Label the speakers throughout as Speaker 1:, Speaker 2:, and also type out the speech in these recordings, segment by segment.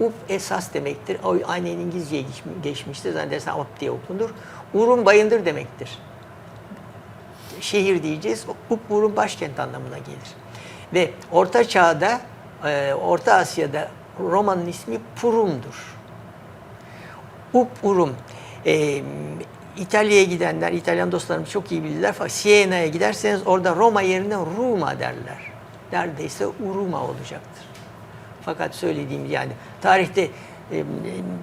Speaker 1: Up esas demektir. O aynen İngilizceye geçmi- geçmiştir. Zannedersem up diye okunur. Urum bayındır demektir. Şehir diyeceğiz. Up Urum başkent anlamına gelir. Ve Orta Çağ'da, e, Orta Asya'da Roma'nın ismi Purum'dur. Up Urum. E, İtalya'ya gidenler, İtalyan dostlarımız çok iyi bilirler. Siena'ya giderseniz orada Roma yerine Ruma derler. Neredeyse Uruma olacaktır. Fakat söylediğim yani tarihte e, e,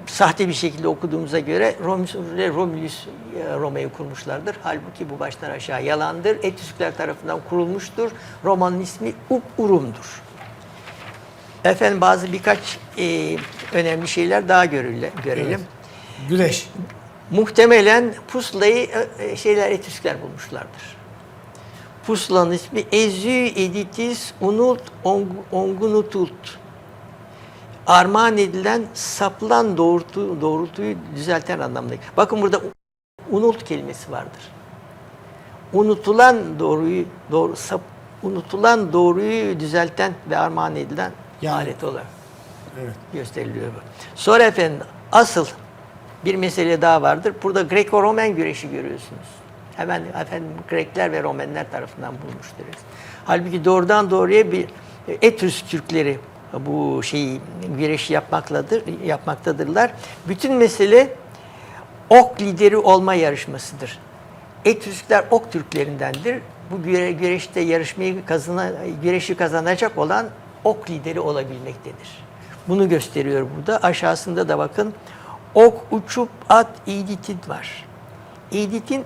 Speaker 1: sahte bir şekilde okuduğumuza göre Romulus ve Romulus e, Roma'yı kurmuşlardır. Halbuki bu baştan aşağı yalandır. Etüskler tarafından kurulmuştur. Roma'nın ismi Up Urum'dur. Efendim bazı birkaç e, önemli şeyler daha görüle, görelim.
Speaker 2: Güreş.
Speaker 1: Muhtemelen pusulayı e, e, şeyler etüskler bulmuşlardır. Pusulanın ismi Ezü Editis Unult Ong- Ongunutult. Armağan edilen saplan doğrultu, doğrultuyu düzelten anlamında. Bakın burada unult kelimesi vardır. Unutulan doğruyu doğru sap, unutulan doğruyu düzelten ve armağan edilen
Speaker 2: Yani-
Speaker 1: alet olarak
Speaker 2: Evet.
Speaker 1: gösteriliyor bu. Sonra efendim asıl bir mesele daha vardır. Burada Greko-Romen güreşi görüyorsunuz. Hemen efendim Grekler ve Romenler tarafından bulmuştur. Halbuki doğrudan doğruya bir Etrüsk Türkleri bu şeyi güreşi yapmakladır, yapmaktadırlar. Bütün mesele ok lideri olma yarışmasıdır. Etrüskler ok Türklerindendir. Bu güre- güreşte yarışmayı kazana, güreşi kazanacak olan ok lideri olabilmektedir. Bunu gösteriyor burada. Aşağısında da bakın ok uçup at iditin var. İditin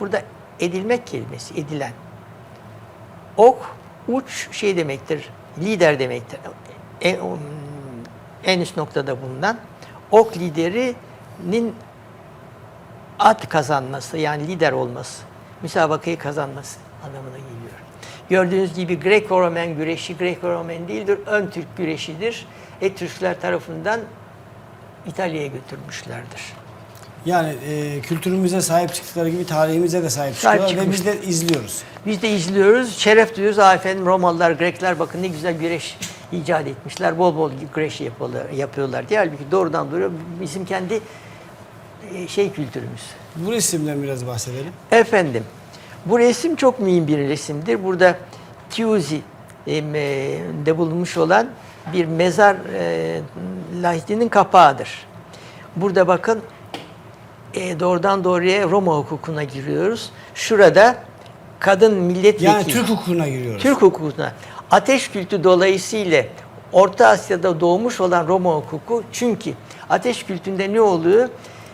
Speaker 1: burada edilmek kelimesi, edilen. Ok uç şey demektir, lider demektir. En, en üst noktada bulunan ok liderinin at kazanması yani lider olması, müsabakayı kazanması anlamına geliyor. Gördüğünüz gibi Greco-Romen güreşi Greco-Romen değildir, ön Türk güreşidir. Etrüskler tarafından İtalya'ya götürmüşlerdir.
Speaker 2: Yani e, kültürümüze sahip çıktıkları gibi tarihimize de sahip
Speaker 1: Sahip
Speaker 2: çıkıyorlar ve biz de izliyoruz.
Speaker 1: Biz de izliyoruz, şeref duyuyoruz. Aa efendim Romalılar, Grekler bakın ne güzel güreş icat etmişler. Bol bol güreş yapıyorlar, yapıyorlar diye. Halbuki doğrudan doğruya bizim kendi e, şey kültürümüz.
Speaker 2: Bu resimden biraz bahsedelim.
Speaker 1: Efendim, bu resim çok mühim bir resimdir. Burada Tiuzi em, e, bulunmuş olan bir mezar e, lahitinin kapağıdır. Burada bakın e, doğrudan doğruya Roma hukukuna giriyoruz. Şurada kadın milletvekili.
Speaker 2: Yani Türk hukukuna giriyoruz.
Speaker 1: Türk hukukuna. Ateş kültü dolayısıyla Orta Asya'da doğmuş olan Roma hukuku çünkü ateş kültünde ne oluyor?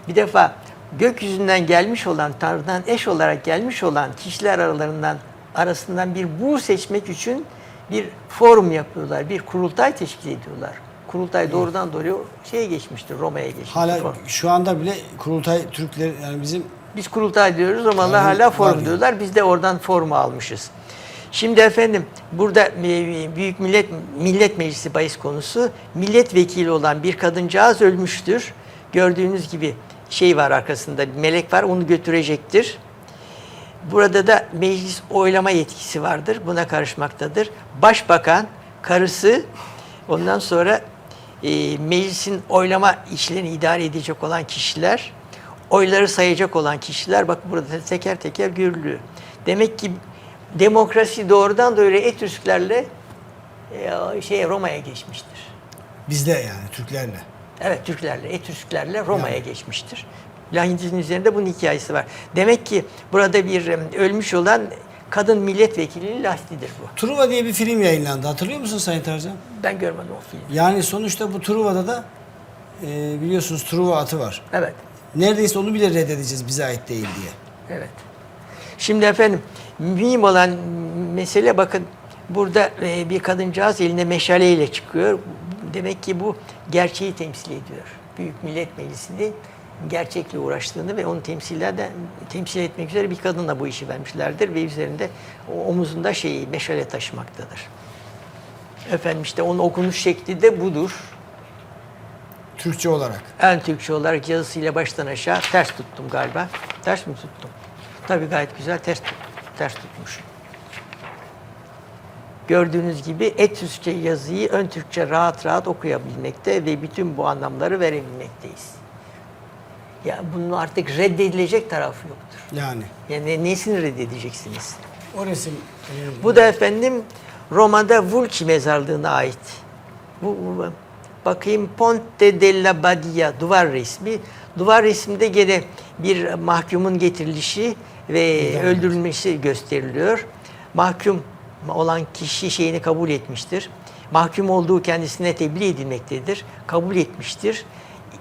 Speaker 1: Bir defa gökyüzünden gelmiş olan, Tanrı'dan eş olarak gelmiş olan kişiler aralarından arasından bir bu seçmek için bir forum yapıyorlar, bir kurultay teşkil ediyorlar. Kurultay doğrudan doğruya şeye geçmiştir, Roma'ya geçmiştir.
Speaker 2: Hala şu anda bile kurultay Türkler yani bizim
Speaker 1: Biz kurultay diyoruz ama
Speaker 2: Yani
Speaker 1: hala
Speaker 2: var
Speaker 1: forum
Speaker 2: yani.
Speaker 1: diyorlar. Biz de oradan formu almışız. Şimdi efendim burada Büyük Millet Millet Meclisi bahis konusu milletvekili olan bir kadıncağız ölmüştür. Gördüğünüz gibi şey var arkasında bir melek var onu götürecektir. Burada da meclis oylama yetkisi vardır. Buna karışmaktadır. Başbakan, karısı, ondan sonra e, meclisin oylama işlerini idare edecek olan kişiler, oyları sayacak olan kişiler bak burada teker teker görülüyor. Demek ki demokrasi doğrudan doğruya Etrüsklerle e, şey Roma'ya geçmiştir.
Speaker 2: bizde yani Türklerle.
Speaker 1: Evet Türklerle, Etrüsklerle Roma'ya geçmiştir. Lahidin üzerinde bunun hikayesi var. Demek ki burada bir ölmüş olan kadın milletvekilinin lahdidir bu.
Speaker 2: Truva diye bir film yayınlandı. Hatırlıyor musun Sayın Tarzan?
Speaker 1: Ben görmedim o filmi.
Speaker 2: Yani sonuçta bu Truva'da da e, biliyorsunuz Truva atı var.
Speaker 1: Evet,
Speaker 2: Neredeyse onu bile reddedeceğiz bize ait değil diye.
Speaker 1: evet. Şimdi efendim mühim olan mesele bakın burada e, bir kadıncağız elinde meşaleyle çıkıyor. Demek ki bu gerçeği temsil ediyor. Büyük Millet Meclisi'nin gerçekle uğraştığını ve onu temsillerden temsil etmek üzere bir kadınla bu işi vermişlerdir ve üzerinde o omuzunda şeyi meşale taşımaktadır. Efendim işte onun okunuş şekli de budur.
Speaker 2: Türkçe olarak.
Speaker 1: En Türkçe olarak yazısıyla baştan aşağı ters tuttum galiba. Ters mi tuttum? Tabii gayet güzel ters, ters tutmuş. gördüğünüz gibi et Türkçe yazıyı ön Türkçe rahat rahat okuyabilmekte ve bütün bu anlamları verebilmekteyiz. Ya bunun artık reddedilecek tarafı yoktur.
Speaker 2: Yani
Speaker 1: Yani nesini reddedeceksiniz?
Speaker 2: o resim e,
Speaker 1: Bu da efendim Roma'da Vulci mezarlığına ait. Bu, bu- bakayım Ponte della Badia duvar resmi. Duvar resminde gene bir mahkumun getirilişi ve öldürülmesi gösteriliyor. Mahkum olan kişi şeyini kabul etmiştir. Mahkum olduğu kendisine tebliğ edilmektedir. Kabul etmiştir.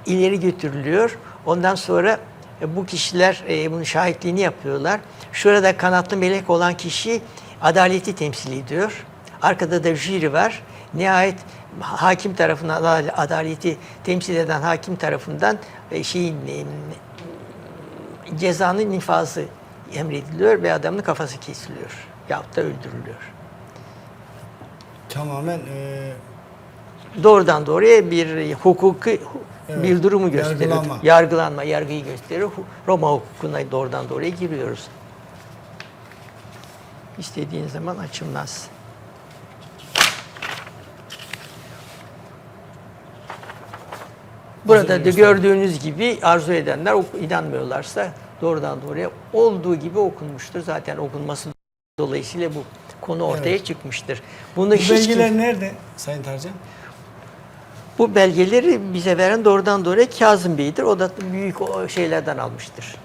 Speaker 1: İleri götürülüyor. Ondan sonra e, bu kişiler e, bunun şahitliğini yapıyorlar. Şurada kanatlı melek olan kişi adaleti temsil ediyor. Arkada da jüri var. Nihayet hakim tarafından adal- adaleti temsil eden hakim tarafından e, şeyin e, cezanın infazı emrediliyor ve adamın kafası kesiliyor. Yahut da öldürülüyor.
Speaker 2: tamamen e,
Speaker 1: Doğrudan doğruya bir hukuki
Speaker 2: Evet,
Speaker 1: bir durumu gösteriyor.
Speaker 2: yargılanma.
Speaker 1: Yargılanma, yargıyı gösteriyor. Hu- Roma hukukuna doğrudan doğruya giriyoruz. İstediğin zaman açılmaz. Burada da gördüğünüz gibi arzu edenler inanmıyorlarsa doğrudan doğruya olduğu gibi okunmuştur. Zaten okunması dolayısıyla bu konu ortaya
Speaker 2: Evet.
Speaker 1: çıkmıştır. Bunu
Speaker 2: bu
Speaker 1: hiç kim-
Speaker 2: belgeler nerede Sayın Tarcan?
Speaker 1: Bu belgeleri bize veren doğrudan doğruya Kazım Bey'dir. O da büyük o şeylerden almıştır.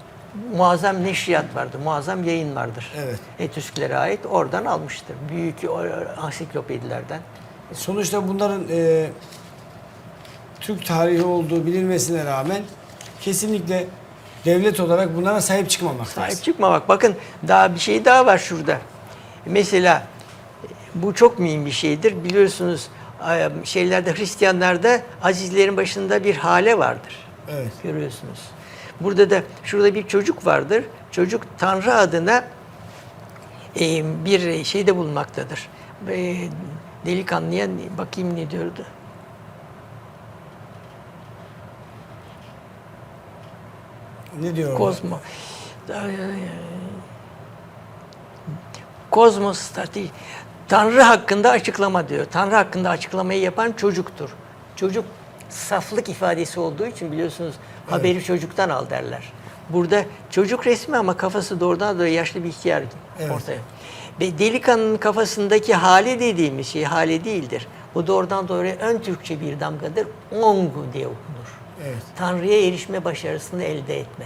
Speaker 1: Muazzam neşriyat vardır, muazzam yayın vardır.
Speaker 2: Evet.
Speaker 1: Etüsklere ait oradan almıştır. Büyük ansiklopedilerden.
Speaker 2: Sonuçta bunların e, Türk tarihi olduğu bilinmesine rağmen kesinlikle devlet olarak bunlara sahip çıkmamaktayız.
Speaker 1: Sahip çıkmamak. Bakın daha bir şey daha var şurada. Mesela bu çok mühim bir şeydir. Biliyorsunuz e, şeylerde Hristiyanlarda azizlerin başında bir hale vardır.
Speaker 2: Evet.
Speaker 1: Görüyorsunuz. Burada da şurada bir çocuk vardır. Çocuk Tanrı adına e, bir şeyde bulunmaktadır. E, delikanlıya bakayım ne diyordu.
Speaker 2: Ne diyor?
Speaker 1: Kozmo. Kozmos stati. Tanrı hakkında açıklama diyor. Tanrı hakkında açıklamayı yapan çocuktur. Çocuk saflık ifadesi olduğu için biliyorsunuz haberi çocuktan al derler. Burada çocuk resmi ama kafası doğrudan doğruya yaşlı bir ihtiyar
Speaker 2: Evet.
Speaker 1: ortaya. Ve delikanlının kafasındaki hale dediğimiz şey hale değildir. Bu doğrudan doğruya ön Türkçe bir damgadır. Ongu diye okunur.
Speaker 2: Evet.
Speaker 1: Tanrı'ya erişme başarısını elde etme.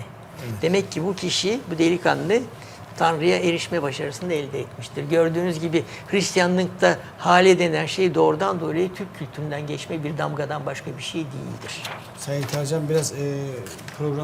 Speaker 1: Demek ki bu kişi, bu delikanlı Tanrı'ya erişme başarısını elde etmiştir. Gördüğünüz gibi Hristiyanlıkta hale denen şey doğrudan doğruya Türk kültüründen geçme bir damgadan başka bir şey değildir.
Speaker 2: Sayın Tarcan biraz e, program